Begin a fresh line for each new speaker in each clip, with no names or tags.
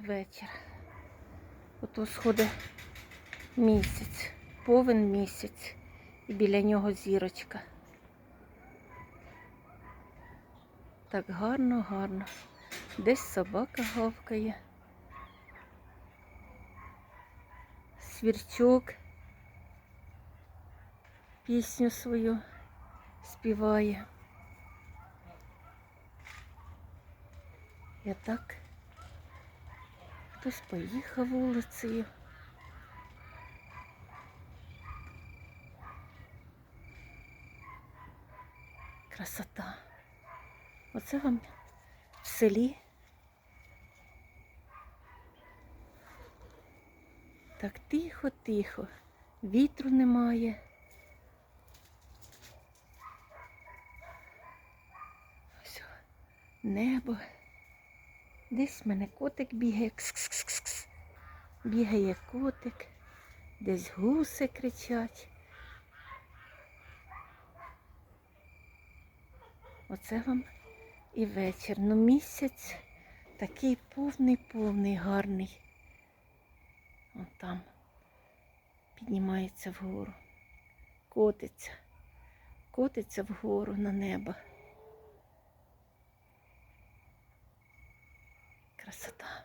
вечір. Ото сходить місяць, повен місяць, і біля нього зірочка. Так гарно, гарно. Десь собака гавкає. Свірчок пісню свою співає. Я так. Хтось поїхав вулицею. Красота. Оце вам в селі. Так тихо, тихо. Вітру немає. О, небо. Десь в мене котик бігає. Кс-кс-кс-кс. Бігає котик. Десь гуси кричать. Оце вам і вечір. Ну місяць такий повний, повний, гарний. Вон там піднімається вгору. Котиться. Котиться вгору на небо. Красота.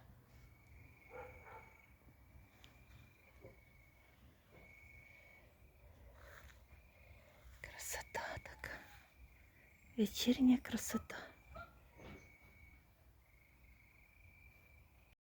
Красота така. Вечірня красота.